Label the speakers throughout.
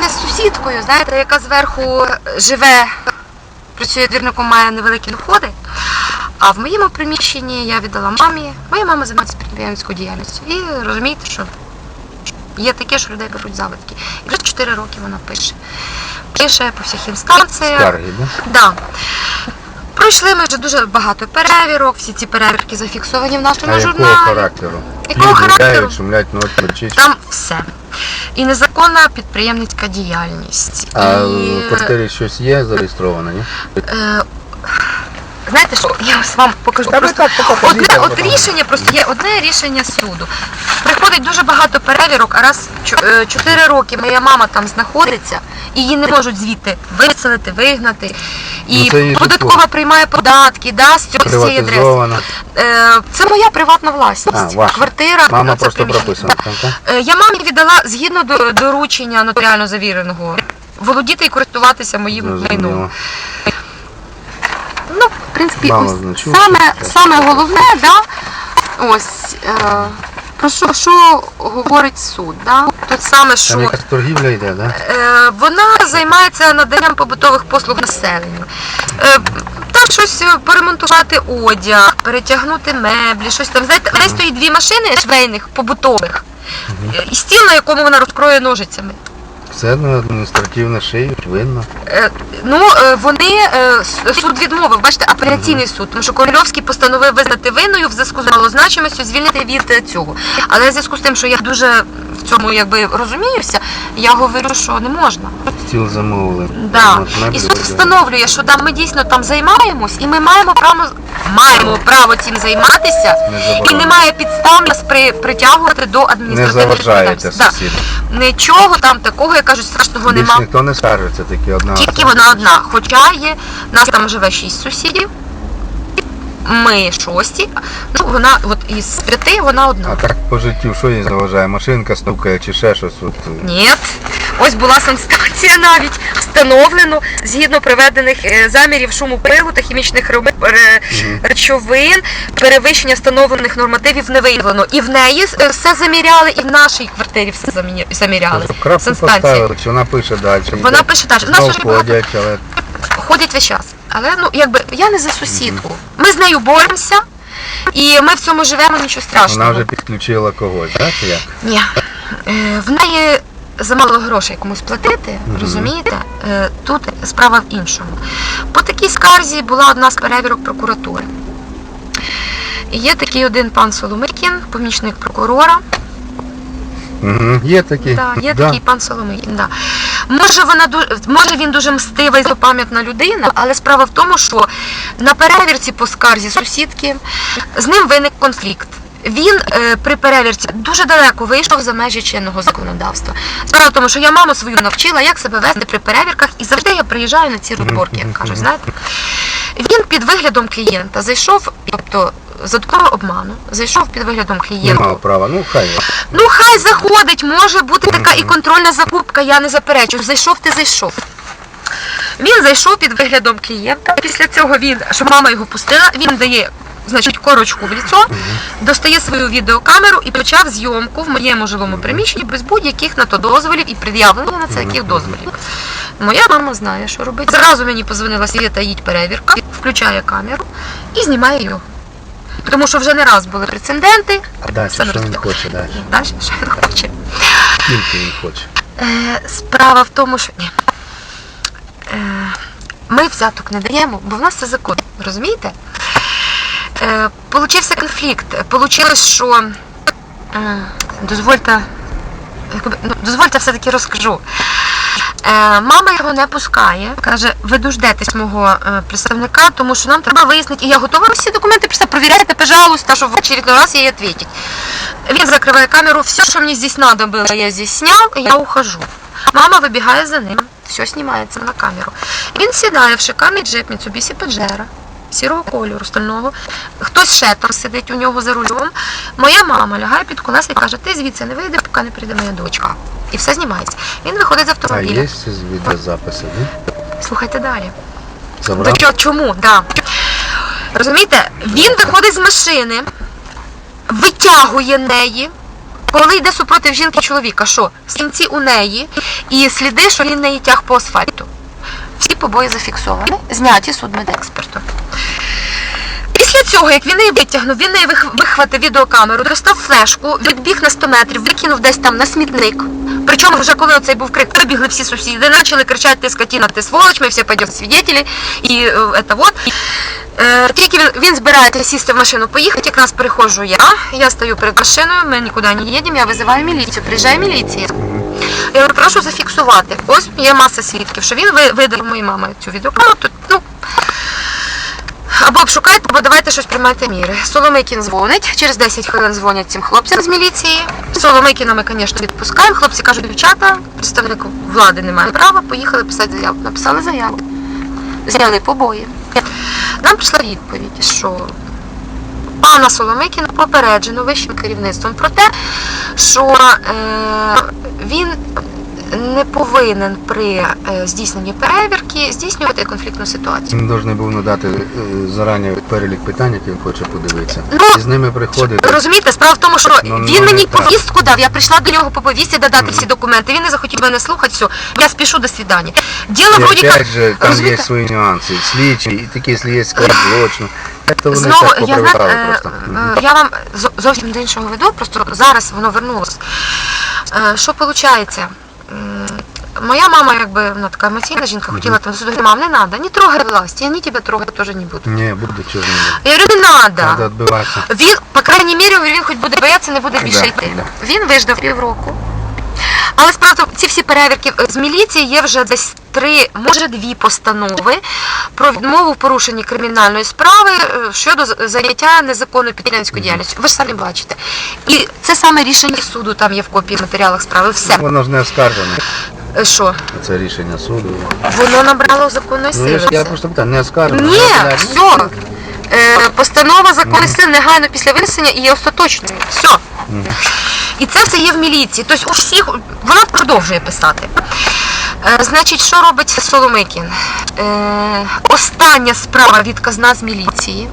Speaker 1: Все з сусідкою, знаєте, яка зверху живе, працює двірником, має невеликі доходи. А в моєму приміщенні я віддала мамі. Моя мама займається підприємницькою діяльністю. І розумієте, що є таке, що людей беруть заводки. І вже 4 роки вона пише. Пише по всіх інстанціях.
Speaker 2: Скарги, да?
Speaker 1: Да. Пройшли ми вже дуже багато перевірок, всі ці перевірки зафіксовані в нашому
Speaker 2: А якого
Speaker 1: журналі.
Speaker 2: характеру?
Speaker 1: Якого характеру?
Speaker 2: шумлять, ночі.
Speaker 1: Там все. І незаконна підприємницька діяльність.
Speaker 2: А
Speaker 1: і,
Speaker 2: в квартирі щось є зареєстроване, ні?
Speaker 1: е, знаєте що, я ось вам покажу.
Speaker 2: Та ви
Speaker 1: Просто
Speaker 2: так покажіть,
Speaker 1: одне
Speaker 2: я
Speaker 1: от
Speaker 2: потім.
Speaker 1: рішення, просто є одне рішення суду. Приходить дуже багато перевірок, а раз чо- е, чотири роки моя мама там знаходиться, і її не можуть звідти виселити, вигнати. І
Speaker 2: Ну, це її
Speaker 1: податкова
Speaker 2: житло.
Speaker 1: приймає податки, да, з цього- з цієї адреси. Е, Це моя приватна власність.
Speaker 2: А, ваша.
Speaker 1: Квартира.
Speaker 2: Мама
Speaker 1: це
Speaker 2: просто
Speaker 1: приміщення.
Speaker 2: прописана так?
Speaker 1: Е, Я мамі віддала згідно до доручення нотаріально завіреного. Володіти і користуватися моїм майном.
Speaker 2: Зрозуміло.
Speaker 1: В принципі,
Speaker 2: Мало
Speaker 1: ось
Speaker 2: значу,
Speaker 1: саме, саме головне, да, ось е, про що, що говорить суд. Да? Тут саме,
Speaker 2: Там якась торгівля йде, да?
Speaker 1: е, вона займається наданням побутових послуг населенню. Е, там щось поремонтувати одяг, перетягнути меблі, щось там. Знаєте, в неї стоїть дві машини швейних, побутових, і стіл, на якому вона розкроє ножицями.
Speaker 2: Все на адміністративне шия, винно.
Speaker 1: Е, Ну, е, вони е, суд відмовив, бачите, апеляційний суд, тому що Корольовський постановив визнати винною в зв'язку з малозначимістю, звільнити від е, цього. Але в зв'язку з тим, що я дуже в цьому якби розуміюся, я говорю, що не можна.
Speaker 2: Стіл замовили.
Speaker 1: Да. І суд встановлює, що да, ми дійсно там займаємось, і ми маємо право маємо право цим займатися,
Speaker 2: Не
Speaker 1: і немає підстав нас при, притягувати до
Speaker 2: Не
Speaker 1: адміністративної
Speaker 2: заважаєте
Speaker 1: відповідальності. Да. Нічого там такого, як кажуть, страшного
Speaker 2: Більше
Speaker 1: нема.
Speaker 2: ніхто не скаржиться, тільки одна.
Speaker 1: Тільки вона одна. Хоча є, нас там живе шість сусідів. Ми шості. Ну, вона от із п'яти вона одна.
Speaker 2: А так по життю, що їй заважає? Машинка стукає чи ще щось? От, е,
Speaker 1: Ні. Ось була санстанція навіть встановлено згідно приведених е, замірів шуму пилу та хімічних ре- ре- речовин, перевищення встановлених нормативів не виявлено. І в неї е, все заміряли, і в нашій квартирі все замі- заміряли.
Speaker 2: Крапку поставили, чи вона пише далі.
Speaker 1: Вона пише далі.
Speaker 2: Але
Speaker 1: ходять весь час. Але ну якби я не за сусідку. Ми з нею боремося, і ми в цьому живемо нічого страшного.
Speaker 2: вона вже підключила когось, так? Чи як?
Speaker 1: Ні. Е, в неї замало грошей комусь платити,
Speaker 2: Мгм.
Speaker 1: розумієте? Е, тут справа в іншому. По такій скарзі була одна з перевірок прокуратури. Є такий один пан Соломикін, помічник прокурора.
Speaker 2: Угу. Є такі.
Speaker 1: Да, є
Speaker 2: Да.
Speaker 1: такий пан Соломикін. Да. Може, вона може він дуже мстива і пам'ятна людина, але справа в тому, що на перевірці по скарзі сусідки з ним виник конфлікт. Він е, при перевірці дуже далеко вийшов за межі чинного законодавства. Справа в тому, що я маму свою навчила, як себе вести при перевірках, і завжди я приїжджаю на ці розборки, як кажуть, знаєте. Він під виглядом клієнта зайшов, тобто за допомогою обману, зайшов під виглядом клієнта.
Speaker 2: мав права, ну хай.
Speaker 1: Ну хай заходить, може бути така і контрольна закупка, я не заперечую. Зайшов, ти зайшов. Він зайшов під виглядом клієнта. Після цього він, що мама його пустила, він дає. Значить, корочку в ліцо, достає свою відеокамеру і почав зйомку в моєму жилому приміщенні без будь-яких на то дозволів і пред'явлення на це яких дозволів. Моя мама знає, що робить. Зразу мені позвонила Світа, їдь перевірка, включає камеру і знімає його. Тому що вже не раз були прецеденти,
Speaker 2: А далі, що він хоче далі?
Speaker 1: Далі, що він хоче.
Speaker 2: Скільки він хоче?
Speaker 1: Е, справа в тому, що ні. Е, ми взяток не даємо, бо в нас це закон, розумієте? Е, получився конфлікт. Получилось, що. е, дозвольте. Ну, дозвольте все-таки розкажу. Е, мама його не пускає, каже, ви дождетесь мого представника, тому що нам треба вияснити, і я готова всі документи просто провіряйте, пожалуйста, щоб в очередной раз їй відповідати. Він закриває камеру, все, що мені здесь надо было, я здесь і я ухожу. Мама вибігає за ним, все знімається на камеру. Він сідає в шикарний джип Mitsubishi Pajero, сірого кольору, стального. Хтось ще там сидить у нього за рулем. Моя мама лягає під колеса і каже, ти звідси не вийди, поки не прийде моя дочка. І все знімається. Він виходить з
Speaker 2: А
Speaker 1: автомобіля.
Speaker 2: є з відеозаписи, ні?
Speaker 1: Слухайте далі. До чого, чому? Да. Розумієте, він виходить з машини, витягує неї, коли йде супротив жінки чоловіка, що стінці у неї, і сліди, що він не тяг по асфальту. Всі побої зафіксовані, зняті судмедекспертом. Після цього, як він її витягнув, він її вих- вихватив відеокамеру, достав флешку, відбіг на 100 метрів, викинув десь там на смітник. Причому вже коли оцей був крик, вибігли всі сусіди, почали кричати, ти скотина, ти сволоч, ми всі пойдемо свідетелі, і е, это вот. Е, тільки він, він збирається сісти в машину, поїхати, якраз переходжу я, я стою перед машиною, ми нікуди не їдемо, я визиваю міліцію, приїжджає міліція. Я говорю, прошу зафіксувати. Ось є маса свідків, що він ви- видав моїй мамі цю відеокамеру. Ну, або обшукайте, або давайте щось приймайте міри. Соломикін дзвонить, через 10 хвилин дзвонять цим хлопцям з міліції. Соломикіна ми, звісно, відпускаємо. Хлопці кажуть, дівчата, представник влади не має права, поїхали писати заяву. Написали заяву. Зняли побої. Нам прийшла відповідь, що пана Соломикіна попереджено вищим керівництвом про те, що е, він не повинен при е, здійсненні перевірки здійснювати конфліктну ситуацію.
Speaker 2: Він повинен був надати е, зарані перелік питань, які він хоче подивитися.
Speaker 1: Ну,
Speaker 2: І з ними приходити.
Speaker 1: Розумієте, справа в тому, що
Speaker 2: Ну, ну,
Speaker 1: він мені
Speaker 2: так.
Speaker 1: повістку дав. Я прийшла до нього по повісті додати всі документи. Він не захотів мене слухати. Все, я спішу до свидання. Діло вроді як
Speaker 2: же, там є свої нюанси. Слідчі, і такі, якщо є злочину. Вони
Speaker 1: Знову я знаю, е,
Speaker 2: просто.
Speaker 1: е, я вам зо- зовсім до іншого веду, просто зараз воно вернулось. Е, Що виходить? Моя мама, якби вона така емоційна жінка, хотіла там суду, мам, не треба, не трогай власть, я ні тебе трогати теж не буду.
Speaker 2: Чого не буде.
Speaker 1: Я говорю, не
Speaker 2: Треба
Speaker 1: треба.
Speaker 2: відбиватися.
Speaker 1: Він, по крайній мірі, він хоч буде боятися, не буде більше
Speaker 2: Да,
Speaker 1: йти.
Speaker 2: да.
Speaker 1: Він виждав півроку. Але справді ці всі перевірки е, з міліції є вже десь три, може дві постанови про відмову в порушенні кримінальної справи е, щодо заняття незаконною підприємницькою діяльністю. Ви ж самі бачите. І це саме рішення суду там є в копії матеріалах справи. Все.
Speaker 2: Воно ж не оскаржене.
Speaker 1: Е, Що?
Speaker 2: Це рішення суду.
Speaker 1: Воно набрало законної
Speaker 2: Ну, я, я просто питаю, не оскаржене.
Speaker 1: Ні,
Speaker 2: ну,
Speaker 1: все. Постанова законної сили негайно після винесення і є остаточною. Все. І це все є в міліції. Тобто у всіх вона продовжує писати. Е, значить, що робить Соломикін? Е, остання справа відказна з міліції.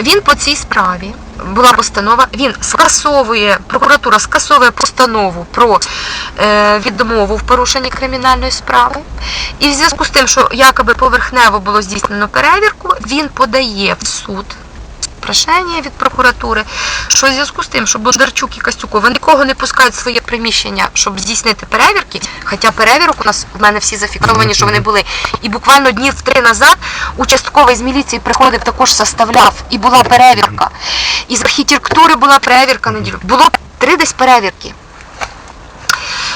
Speaker 1: Він по цій справі була постанова. Він скасовує, прокуратура скасовує постанову про е, відмову в порушенні кримінальної справи. І в зв'язку з тим, що якоби поверхнево було здійснено перевірку, він подає в суд прошення від прокуратури, що в зв'язку з тим, що Бондарчук і Костюкова нікого не пускають в своє приміщення, щоб здійснити перевірки. Хоча перевірок у нас в мене всі зафіксовані, що вони були. І буквально днів три назад участковий з міліції приходив, також составляв, і була перевірка. І з архітектури була перевірка неділю. Було три десь перевірки.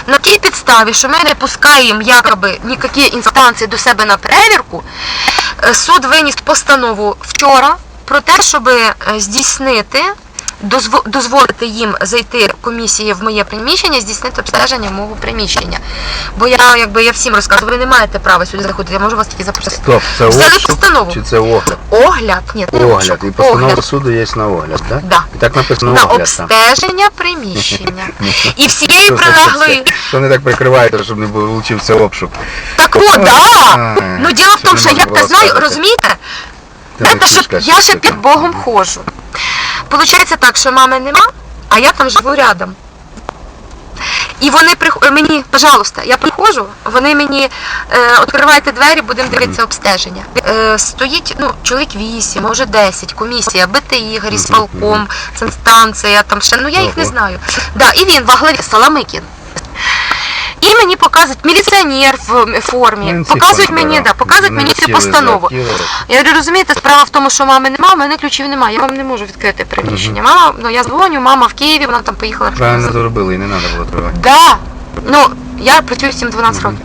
Speaker 1: На тій підставі, що ми не пускаємо якоби ніякі інстанції до себе на перевірку, е, суд виніс постанову вчора про те, щоб е, здійснити, дозво- дозволити їм зайти комісії в моє приміщення, здійснити обстеження мого приміщення. Бо я якби я всім розказую, ви не маєте права сюди заходити, я можу вас тільки запросити.
Speaker 2: Стоп, це
Speaker 1: Взяли
Speaker 2: обшук
Speaker 1: постанову.
Speaker 2: чи це огляд?
Speaker 1: Огляд, ні, не
Speaker 2: Огляд.
Speaker 1: обшук,
Speaker 2: І постанова
Speaker 1: огляд.
Speaker 2: суду є на огляд, так?
Speaker 1: Да.
Speaker 2: І так написано
Speaker 1: На
Speaker 2: огляд там.
Speaker 1: обстеження приміщення. І всієї
Speaker 2: Що це
Speaker 1: прилеглої.
Speaker 2: Що вони так прикривають, щоб не получився обшук?
Speaker 1: Так от, да. Ну діло в тому, що
Speaker 2: не
Speaker 1: я те знаю, розумієте? Щоб я ще під. Богом ходжу. Получається так, що мами нема, а я там живу рядом. І вони прих... мені, пожалуйста, я приходжу, вони мені е, відкривайте двері, будемо дивитися обстеження. Е, стоїть ну, чоловік 8, може 10, комісія, БТІ, Горісполком, санстанція, там ще, ну я їх не знаю. Да, і він во главі Соломикін. І мені показують міліціонер в формі,
Speaker 2: Він
Speaker 1: показують мені, да, показують мені цю постанову. Я говорю, розумієте, справа в тому, що мами немає, у мене ключів немає, я вам не можу відкрити приміщення. Мама, ну я дзвоню, мама в Києві, вона там поїхала.
Speaker 2: Правильно зробили і не треба було тривати.
Speaker 1: Да. Ну, я працюю 7-12 років.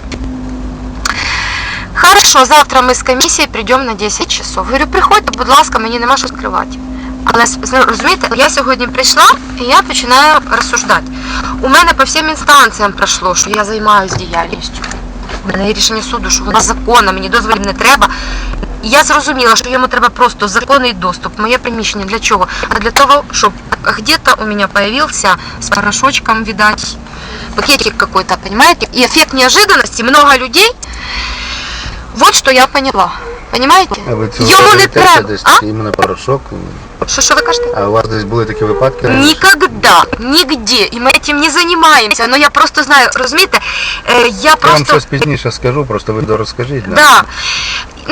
Speaker 1: Хорошо, завтра ми з комісії прийдемо на 10 часов. Говорю, приходьте, будь ласка, мені нема що скривати. Але розумієте, я сьогодні прийшла і я починаю розсуждати. У мене по всім інстанціям пройшло, що я займаюся діяльністю. У мене є рішення суду, що вона законна, мені дозволів не треба. І Я зрозуміла, що йому треба просто законний доступ моє приміщення. Для чого? А для того, щоб где-то у меня появился с порошочком, видать, пакетик какой-то, понимаете? И эффект неожиданности, много людей Вот что я поняла. Понимаете?
Speaker 2: А ви
Speaker 1: Йому не треба.
Speaker 2: десь
Speaker 1: А?
Speaker 2: іменно порошок?
Speaker 1: Що, що ви кажете?
Speaker 2: А у вас десь були такі випадки? раніше?
Speaker 1: Никогда, нигде. И мы этим не занимаемся. Но я просто знаю, розумієте, е, я
Speaker 2: Я вам
Speaker 1: просто...
Speaker 2: щось пізніше скажу, просто ви розкажіть. да.
Speaker 1: Да.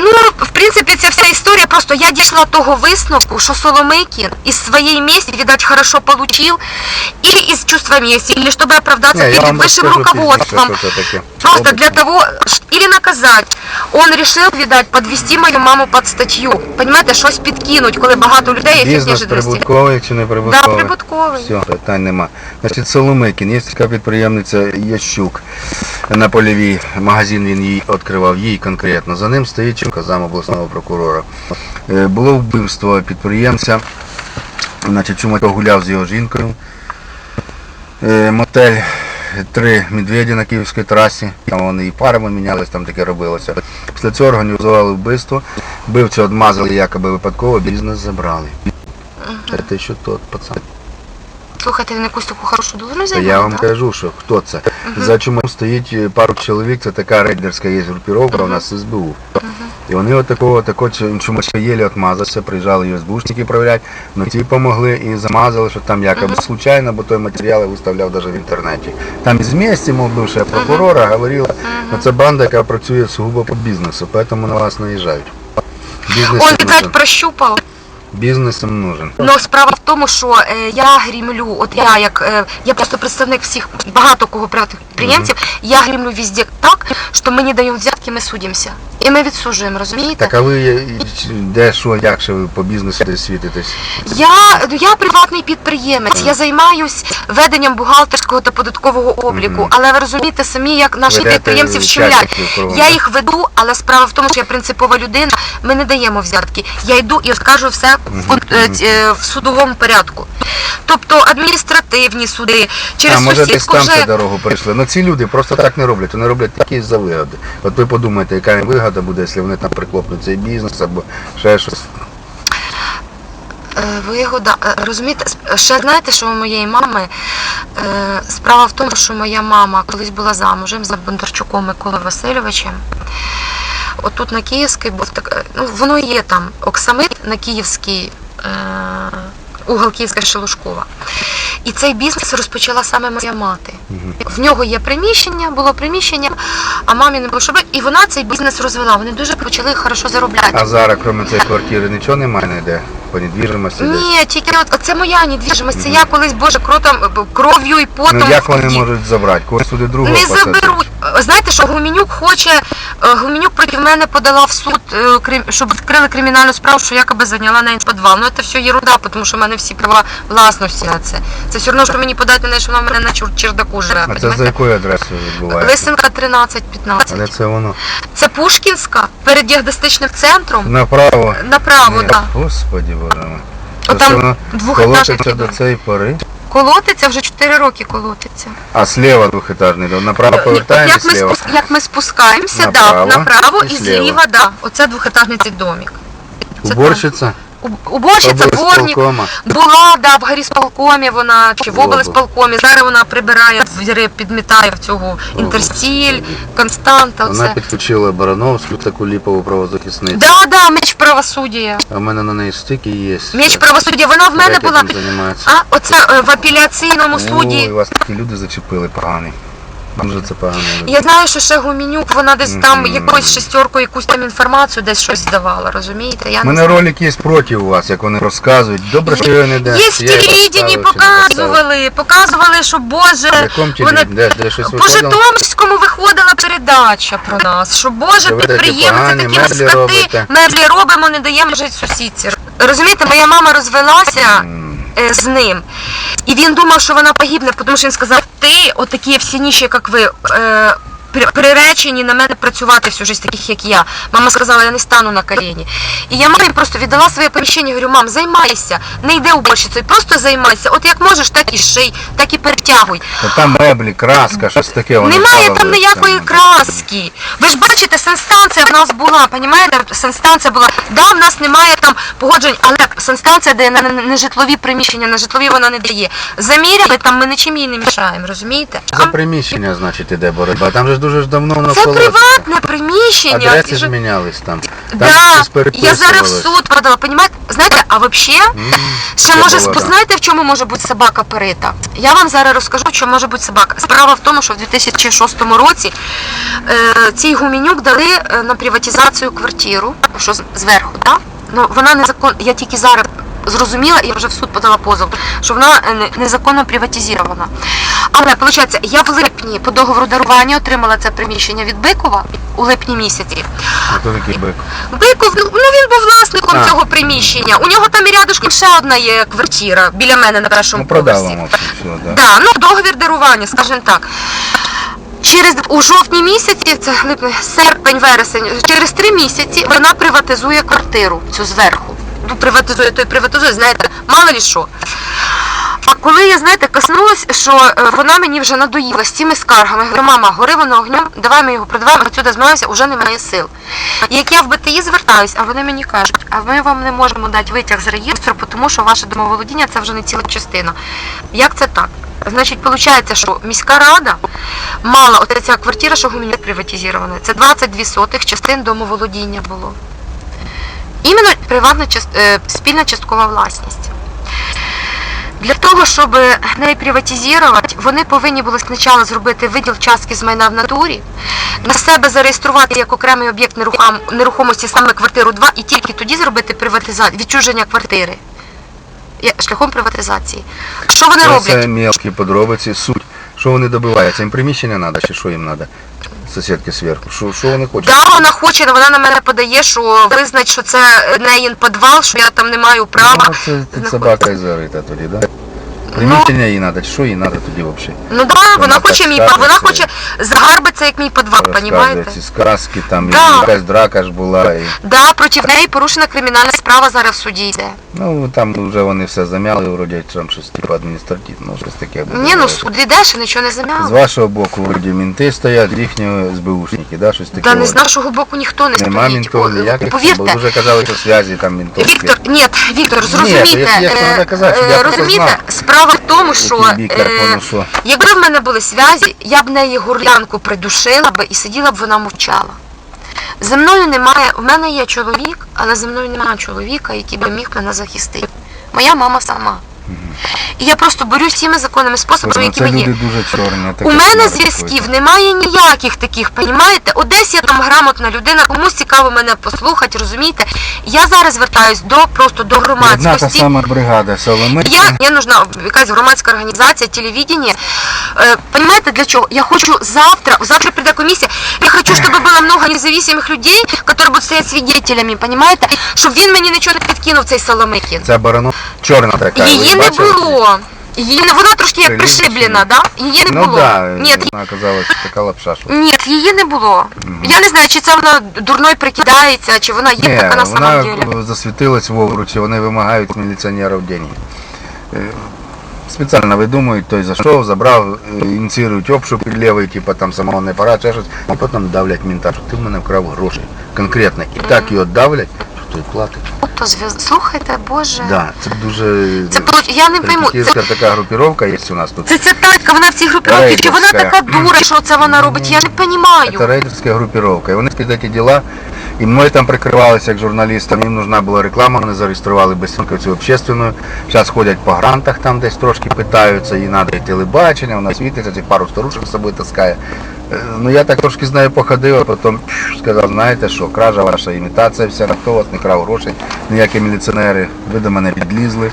Speaker 1: Ну, в принципі, ця вся історія, просто я дійшла того висновку, що Соломейкін із своєї місії, видать, хорошо получил, или из чувства мести, или чтобы оправдаться
Speaker 2: Не, я
Speaker 1: перед
Speaker 2: вам
Speaker 1: высшим руководством.
Speaker 2: це таке.
Speaker 1: Просто для того, ш- или наказать. Он решил, видать, подвести мою маму под статтю. Понимаете, щось підкинуть, коли багато людей є
Speaker 2: Бізнес
Speaker 1: неожиданності.
Speaker 2: прибутковий чи не
Speaker 1: Да,
Speaker 2: прибутковий?
Speaker 1: прибутковий.
Speaker 2: Все, питань нема. Значить, Соломикін, є така підприємниця Ящук на польовій. Магазин він їй відкривав, їй конкретно. За ним стоїть Чумка, зам обласного прокурора. Е, Було вбивство підприємця. Значить, Чумако гуляв з його жінкою. Е, Мотель три медведі на київській трасі. Там вони і парами мінялись, там таке робилося. Після цього організували вбивство. Вбивцю відмазали якоби випадково, бізнес забрали. Це те, що тот пацан.
Speaker 1: Слухайте, він якусь таку хорошу должность займає,
Speaker 2: я вам
Speaker 1: да?
Speaker 2: кажу, що хто це. За чому стоїть пару чоловік, це така рейдерська є групіровка у нас СБУ. І вони от такого, такого чомусь єлі отмазався, приїжджали СБУшники перевіряти, ну ті помогли і замазали, що там якоби случайно, бо той матеріал виставляв навіть в інтернеті. Там із місті, мов бивша прокурора, говорила, ну це банда, яка працює сугубо по бізнесу, тому на вас наїжджають. Бізнес
Speaker 1: Он,
Speaker 2: нужен.
Speaker 1: прощупав.
Speaker 2: Бізнесом нужен.
Speaker 1: Ну справа в тому, що е, я грімлю, от я як е, я просто представник всіх багато кого приватних підприємців, я грімлю везде так, що мені дають взятки, ми судимося. І ми відсуджуємо, розумієте?
Speaker 2: Так а ви е, де що, як ще ви по бізнесу десь світитесь?
Speaker 1: Я, ну, я приватний підприємець, я займаюсь веденням бухгалтерського та податкового обліку, але ви розумієте самі, як наших
Speaker 2: Ведете
Speaker 1: підприємців щемлять. Я їх веду, але справа в тому, що я принципова людина, ми не даємо взятки. Я йду і скажу все в, е, е, в судовому порядку. Тобто адміністративні суди, через
Speaker 2: а може там
Speaker 1: вже...
Speaker 2: дорогу перейшли. Ну ці люди просто так не роблять, вони роблять такі за вигоди. От ви подумайте, яка їм вигода буде, якщо вони там приклопнуть цей бізнес або ще щось.
Speaker 1: Е, Вигода, е, розумієте, ще знаєте, що у моєї мами е, справа в тому, що моя мама колись була замужем за Бондарчуком Миколою Васильовичем. Отут на Київській був так, ну воно є там оксамит на Київській. Угол Київська Шелушкова. І цей бізнес розпочала саме моя мати. В нього є приміщення, було приміщення, а мамі не було що робити. І вона цей бізнес розвела. Вони дуже почали хорошо заробляти.
Speaker 2: А зараз, крім цієї квартири, нічого немає ніде по недвіжимості.
Speaker 1: Ні, тільки от це моя недвіжимость. Це я колись, боже, кротом, кров'ю і потом.
Speaker 2: Ну як вони можуть забрати? Когось туди другого
Speaker 1: Не
Speaker 2: посадити?
Speaker 1: заберуть. Знаєте, що Гуменюк хоче, е, Гуменюк проти мене подала в суд, е, щоб відкрили кримінальну справу, що якоби зайняла на підвал. Ну це все єрунда, тому що в мене всі права власності на це. Це все одно, що мені подати на що вона в мене на чердаку живе.
Speaker 2: А це за якою адресою відбувається?
Speaker 1: Лисенка 13-15.
Speaker 2: Але це воно.
Speaker 1: Це Пушкінська перед діагностичним центром.
Speaker 2: Направо.
Speaker 1: Направо, так.
Speaker 2: Господи, боже мой.
Speaker 1: Отам двохетажний
Speaker 2: колотиться до цієї пори.
Speaker 1: Колотиться вже 4 роки колотиться.
Speaker 2: А слева двохетажний дом. Направо
Speaker 1: Як
Speaker 2: повертаємось
Speaker 1: ми,
Speaker 2: слева.
Speaker 1: як ми спускаємося,
Speaker 2: Направо
Speaker 1: да, направо
Speaker 2: і
Speaker 1: і
Speaker 2: зліва.
Speaker 1: зліва, да. Оце двохетажний цей домик. Це
Speaker 2: Уборщиця?
Speaker 1: У- Уборщиця, дворник, була, да, в горісполкомі вона, чи в облсполкомі. Зараз вона прибирає, підмітає в цього інтерстіль, Константа,
Speaker 2: Вона
Speaker 1: оце.
Speaker 2: підключила Барановську, таку ліпову правозахисницю.
Speaker 1: Да, да, меч правосуддя.
Speaker 2: А в мене на неї стики є.
Speaker 1: Меч правосуддя, вона в мене була. А, оце е, в апеляційному
Speaker 2: Ой,
Speaker 1: суді.
Speaker 2: вас такі люди зачепили погані. Дуже це погані люди.
Speaker 1: Я знаю, що ще Гуменюк, вона десь там
Speaker 2: Мгм.
Speaker 1: якоюсь шестеркою якусь там інформацію десь щось давала, розумієте? Я
Speaker 2: У мене ролик є проти вас, як вони розказують. Добре, що його не де.
Speaker 1: Є в телевіденні, показували, показували, що Боже,
Speaker 2: щось
Speaker 1: по? Житомирському виходила передача про нас, що Боже, підприємці, такі скоти, меблі робимо, не даємо жити сусідці. Розумієте, моя мама розвелася з ним. І він думав, що вона погибне, тому що він сказав, ти, отакі всі ніші, як ви, е, приречені на мене працювати всю життя, таких як я. Мама сказала, я не стану на коліні. І я мамі просто віддала своє поміщення, говорю, мам, займайся, не йди уборщицею, просто займайся. От як можеш, так і ший, так і перетягуй.
Speaker 2: Та там меблі, краска, щось таке. вони
Speaker 1: Немає там ніякої
Speaker 2: там.
Speaker 1: краски. Ви ж бачите, санстанція в нас була, понімаєте? Санстанція була. Да, в нас немає там погоджень, але санстанція дає на на нежитлові приміщення, на житлові вона не дає. Заміряли, там ми нічим їй не мішаємо, розумієте?
Speaker 2: За приміщення, значить, іде боротьба. Там же ж дуже ж давно воно
Speaker 1: Це приватне приміщення.
Speaker 2: Адреси
Speaker 1: ж-
Speaker 2: змінялись там. Там
Speaker 1: Да,
Speaker 2: щось
Speaker 1: я зараз в суд подала, понімаєте? Знаєте, а взагалі, ще
Speaker 2: це
Speaker 1: може,
Speaker 2: було, да.
Speaker 1: знаєте, в чому може бути собака перита? Я вам зараз розкажу, в чому може бути собака. Справа в тому, що в 2006 році е, цій гумінюк дали е, на приватизацію квартиру, що з- зверху, так? Ну, вона незаконна, я тільки зараз зрозуміла, і вже в суд подала позов, що вона е, незаконно приватизована. Але, виходить, я в липні по договору дарування отримала це приміщення від Бикова у липні місяці.
Speaker 2: А то такий бик.
Speaker 1: Биков, ну ну, він був власником
Speaker 2: А.
Speaker 1: цього приміщення. У нього там і рядышком ще одна є квартира біля мене на першому
Speaker 2: Ну
Speaker 1: поверсі.
Speaker 2: все, да.
Speaker 1: Да, ну договір дарування, скажімо так. Через у жовтні місяці, це серпень, вересень, через три місяці вона приватизує квартиру цю зверху. Ну, приватизує, то й приватизує, знаєте, мало лі що. А коли я, знаєте, коснулась, що е, вона мені вже надоїла з цими скаргами, говорю, мама, гори воно огнем, давай ми його продаваємо, отсюди змагаємося, вже немає сил. Як я в БТІ звертаюсь, а вони мені кажуть, а ми вам не можемо дати витяг з реєстру, тому що ваше домоволодіння це вже не ціла частина. Як це так? Значить, виходить, що міська рада мала оця ця квартира, що мене приватизована, це 22 сотих частин домоволодіння було. Іменно приватна е, спільна часткова власність. Для того, щоб неї приватизувати, вони повинні були спочатку зробити виділ частки з майна в натурі, на себе зареєструвати як окремий об'єкт нерухомості саме квартиру 2 і тільки тоді зробити приватизацію, відчуження квартири шляхом приватизації. Що вони роблять?
Speaker 2: це мелкі подробиці, суть. Що вони добиваються? Їм приміщення треба, чи що їм треба? Сусідки зверху. Що, що вони хочуть?
Speaker 1: Да, вона хоче, вона на мене подає, що визнать, що це неїн підвал, що я там не маю права.
Speaker 2: Ну, це тут собака і зарита тоді, да? Приміщення їй треба, що їй треба тоді взагалі?
Speaker 1: Ну да,
Speaker 2: Вона
Speaker 1: вона хоче мій
Speaker 2: скаже,
Speaker 1: вона хоче загарбитися як мій підвал, понімаєте?
Speaker 2: ці сказки, там
Speaker 1: Да.
Speaker 2: якась драка ж була. І,
Speaker 1: Да, проти неї порушена кримінальна справа зараз в суді йде.
Speaker 2: ну там вже вони все зам'яли, вроді там щось типу адміністративне, ну щось таке буде.
Speaker 1: Ні, ну суд іде, ще нічого не
Speaker 2: З
Speaker 1: замяв.
Speaker 2: вашого боку вроді мінти стоять, їхні СБУшники, да, щось таке.
Speaker 1: Та не з нашого боку ніхто не
Speaker 2: Нема
Speaker 1: стоїть.
Speaker 2: мінтов
Speaker 1: О,
Speaker 2: ніяких, бо
Speaker 1: Повірте,
Speaker 2: вже казали, що зв'язі там мінтовські.
Speaker 1: Віктор, ні, Віктор,
Speaker 2: Ні,
Speaker 1: зрозумійте,
Speaker 2: я- я ж
Speaker 1: е,
Speaker 2: треба казати, щоб
Speaker 1: е,
Speaker 2: я просто
Speaker 1: розумієте,
Speaker 2: знав.
Speaker 1: справа в тому, що е, якби в мене були зв'язі, я б неї горлянку придушила би і сиділа б вона мовчала. Зі мною немає, в мене є чоловік, але зі мною немає чоловіка, який би міг мене захистити. Моя мама сама. І я просто борюсь всіми законними способами,
Speaker 2: Ну,
Speaker 1: які
Speaker 2: це
Speaker 1: є.
Speaker 2: люди дуже чорні.
Speaker 1: У мене зв'язків немає ніяких таких, понімаєте? Одесь я там грамотна людина, комусь цікаво мене послухати, розумієте? Я зараз звертаюсь до просто до
Speaker 2: Одна та
Speaker 1: громадськості.
Speaker 2: сама бригада Соломити.
Speaker 1: Я, мені нужна якась громадська організація, телевидение. Э, понимаете, для чего? Я хочу завтра, завтра придет комиссия, я хочу, чтобы было много независимых людей, которые будут стоять свидетелями, понимаете? Щоб він мені нічого не підкинув, цей Соломикін.
Speaker 2: Ця барано чорна така.
Speaker 1: Її
Speaker 2: ви
Speaker 1: не було. Її не, вона трошки як пришиблена, да? Її не
Speaker 2: Ну
Speaker 1: було.
Speaker 2: да,
Speaker 1: Ні,
Speaker 2: вона оказалась така лапша, що.
Speaker 1: ні, її не було. Я не знаю, чи це вона дурною прикидається, чи вона є
Speaker 2: Ні,
Speaker 1: така на самом деле.
Speaker 2: вона засвітилась в обручі, вони вимагають міліціонерів деньги. Е, Спеціально видумують, той зайшов, забрав, е, ініціюють обшук лівий, типу там самого не пора, ще щось, а потім давлять мента, що ти в мене вкрав гроші. Конкретно. І так його давлять, той платить.
Speaker 1: Ото зв'яз... Слухайте, Боже.
Speaker 2: Да, це дуже
Speaker 1: Це я не пойму. Це,
Speaker 2: така групіровка є у нас тут.
Speaker 1: це ця татка, вона в цій групіровці, чи вона така дура, що це вона робить? Я не розумію.
Speaker 2: Це рейдерська групіровка. І вони ці діла, і мною там прикривалися як журналістам, їм нужна була реклама, вони зареєстрували безстінку цю общественну. Зараз ходять по грантах, там десь трошки питаються, їй треба і телебачення, вона світиться, ці пару старушок з собою таскає. Е, Ну я так трошки з нею походив, а потім сказав, знаєте що, кража ваша імітація вся, ніхто у вас не крав грошей, ніякі міліціонери, ви до мене підлізли.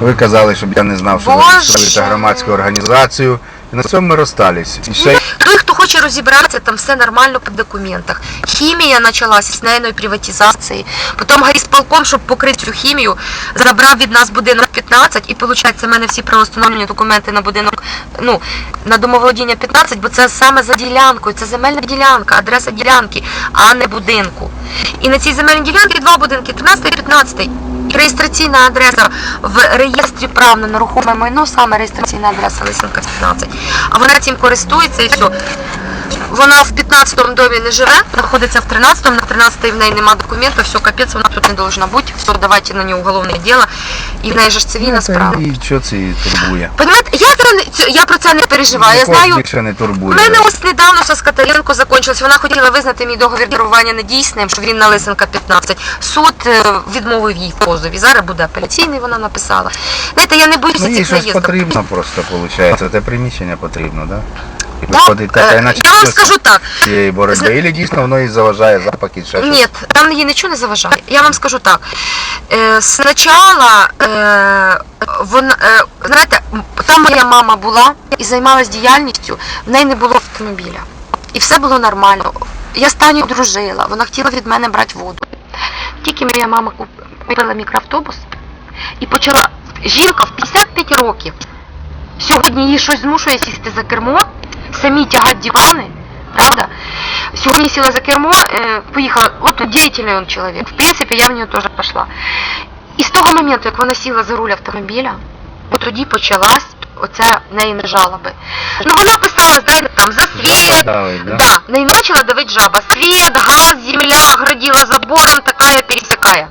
Speaker 2: Ви казали, щоб я не знав, що ви
Speaker 1: Боже!
Speaker 2: громадську організацію. І на цьому ми розстались. І ще
Speaker 1: хто хоче розібратися, там все нормально по документах. Хімія почалася з нейної приватизації. Потім горісполком, щоб покрити цю хімію, забрав від нас будинок 15 і виходить, в мене всі правоустановлені документи на будинок, ну, на домоволодіння 15, бо це саме за ділянкою, це земельна ділянка, адреса ділянки, а не будинку. І на цій земельній ділянці два будинки, 13 і 15. Реєстраційна адреса в реєстрі прав на нерухоме майно, саме реєстраційна адреса Лисенка 15. А вона цим користується і все. Вона в 15-му домі не живе, знаходиться в 13-му, на 13-й в неї нема документів, все, капець, вона тут не должна бути, все, давайте на нее уголовне діло, і в неї ж цивільна справа.
Speaker 2: І що це її турбує?
Speaker 1: Понимаете, я, це я про це не переживаю, я знаю,
Speaker 2: більше не
Speaker 1: У
Speaker 2: турбує.
Speaker 1: мене ось недавно все з Катеринко закінчилось. Вона хотіла визнати мій договір дарування недійсним, що він на Лисенка 15. Суд е, відмовив їй в позові. Зараз буде апеляційний, вона написала. Знаєте, я не боюся
Speaker 2: Ну їй
Speaker 1: цих
Speaker 2: щось
Speaker 1: наїздок.
Speaker 2: потрібно просто, виходить. Те приміщення потрібно, да? І
Speaker 1: Так,
Speaker 2: виходить така
Speaker 1: е,
Speaker 2: іначе
Speaker 1: я вам скажу так.
Speaker 2: цієї боротьби. Ілі дійсно воно їй заважає запах і ще щось.
Speaker 1: Ні, там їй нічого не заважає. Я вам скажу так. Е, спочатку, е, вона, е, знаєте, там моя мама була і займалась діяльністю, в неї не було автомобіля. І все було нормально. Я з Таню дружила, вона хотіла від мене брати воду. Тільки моя мама купила мікроавтобус і почала. Жінка в 55 років. Сьогодні їй щось змушує сісти за кермо, самі тягати дивани, правда? Сьогодні сіла за кермо, е, поїхала, от діятельний він чоловік. В принципі, я в нього теж пішла. І з того моменту, як вона сіла за руль автомобіля, от тоді почалась оця в неї не жалоби. Ну вона писала, знаєте, там за світ,
Speaker 2: да?
Speaker 1: да, на неї начала давить жаба. Свет, газ, земля, оградила забором, такая пересякає.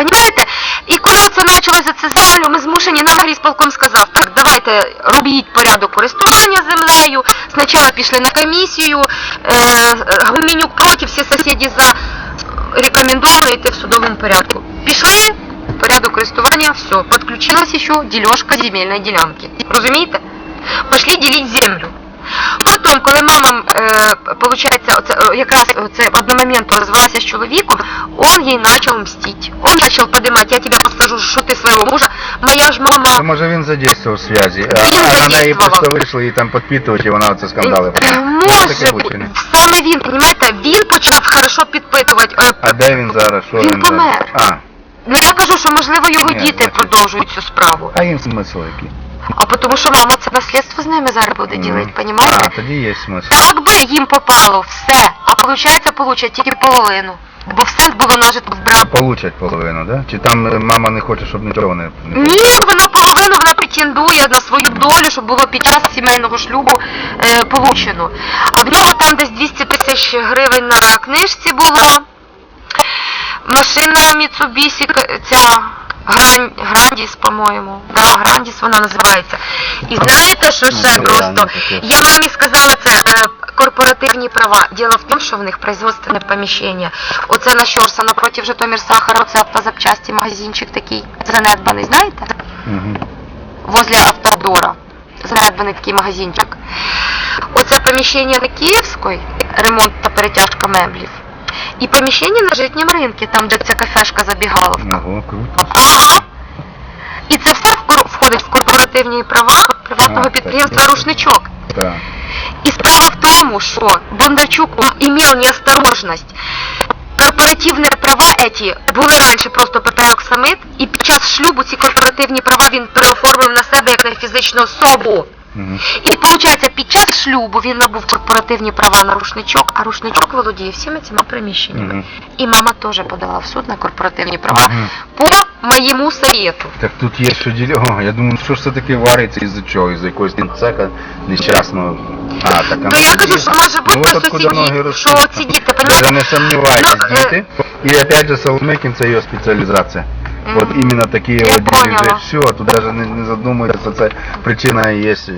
Speaker 1: Понимаєте? І коли це почалося це землю, ми змушені, нам грізполком сказав, так, давайте робіть порядок користування землею. Спочатку пішли на комісію, е, Гуменюк проти, всі сусіди за рекомендовано йти в судовому порядку. Пішли, порядок користування, все, підключилась ще ділежка земельної ділянки. Розумієте? Пішли ділити землю. Потім, коли мама, е, получается, е, якраз це одномоментно розвелася з чоловіком, он їй почав мстити. Он почав подимати, я тебе посажу, що ти свого мужа. Моя ж мама...
Speaker 2: може він задействував зв'язі, а,
Speaker 1: Він
Speaker 2: а на неї
Speaker 1: задействував.
Speaker 2: просто вийшли і там підпитувати, і вона оце скандали. Може
Speaker 1: саме він, розумієте, він почав хорошо підпитувати. Е,
Speaker 2: А де він зараз? Що
Speaker 1: Він
Speaker 2: він зараз?
Speaker 1: помер.
Speaker 2: А,
Speaker 1: Ну я кажу, що можливо його
Speaker 2: Ні,
Speaker 1: діти
Speaker 2: значить-
Speaker 1: продовжують цю справу.
Speaker 2: а їм смисл який?
Speaker 1: А тому що мама це наслідство з ними зараз буде ділити,
Speaker 2: А, тоді є смисл.
Speaker 1: Так би їм попало все, а виходить, получать тільки половину. Бо все було нажито в брак.
Speaker 2: Получать половину, да? Чи там мама не хоче, щоб нічого не... не-
Speaker 1: Ні, вона половину вона претендує на свою долю, щоб було під час сімейного шлюбу е, получено. А в нього там десь 200 тисяч гривень на книжці було. Машина Mitsubishi, ця Гран, Грандіс, по-моєму. Да, Грандіс вона називається. І знаєте, що ще
Speaker 2: Ну,
Speaker 1: просто?
Speaker 2: реально таке.
Speaker 1: Я мамі сказала це е, корпоративні права. Діло в тому, що в них производственне поміщення. Оце на Щорса напроти Житомир Сахара, це автозапчасті магазинчик такий занедбаний, знаєте?
Speaker 2: Мгм.
Speaker 1: Возле Автодора. Занедбаний такий магазинчик. Оце поміщення на Київської, ремонт та перетяжка меблів. І поміщення на житнім ринку, там, де ця кафешка забігаловка.
Speaker 2: Ого, круто.
Speaker 1: Ага. І це все входить в корпоративні права приватного
Speaker 2: А,
Speaker 1: підприємства
Speaker 2: так.
Speaker 1: Рушничок.
Speaker 2: Так.
Speaker 1: І справа в тому, що Бондарчук имел неосторожность. Корпоративні права эти були раніше просто поперек самит, і під час шлюбу ці корпоративні права він переоформив на себе як на фізичну особу. І виходить, під час шлюбу він набув корпоративні права на рушничок, а рушничок володіє всіми цими приміщеннями.
Speaker 2: Мгм.
Speaker 1: І мама теж подала в суд на корпоративні права
Speaker 2: Мгм.
Speaker 1: по моєму совету.
Speaker 2: Так тут є що діло. О, я думаю, що ж це таке вариться із-за чого? Із-за якогось цеха нещасного. А, так, а
Speaker 1: То я
Speaker 2: ну,
Speaker 1: кажу, що може бути
Speaker 2: ну,
Speaker 1: просто сидіти,
Speaker 2: ростуть.
Speaker 1: що ці діти, понімаєте?
Speaker 2: не сомневайтесь,
Speaker 1: Ну, э,
Speaker 2: дети. И опять же Соломекин, це ее специализация.
Speaker 1: Мгм.
Speaker 2: Вот именно такие
Speaker 1: Я
Speaker 2: вот
Speaker 1: поняла.
Speaker 2: дележи. Все, тут даже не, не задумується, це причина і є е,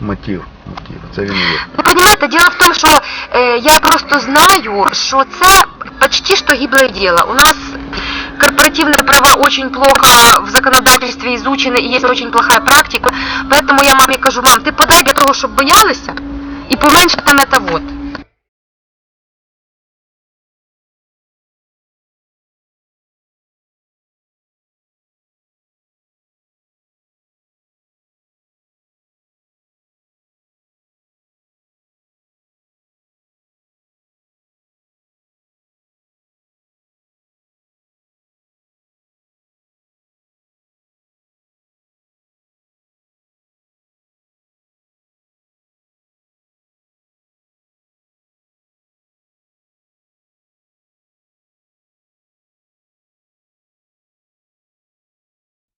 Speaker 2: мотив. мотив. Це він і є.
Speaker 1: Ну, понимаете, дело в том, что э, я просто знаю, что це почти что гиблое дело. У нас корпоративные права очень плохо в законодательстве изучены, и есть очень плохая практика. Поэтому я мамі кажу, мам, ти подай для того, щоб боялися, і поменше там это вот.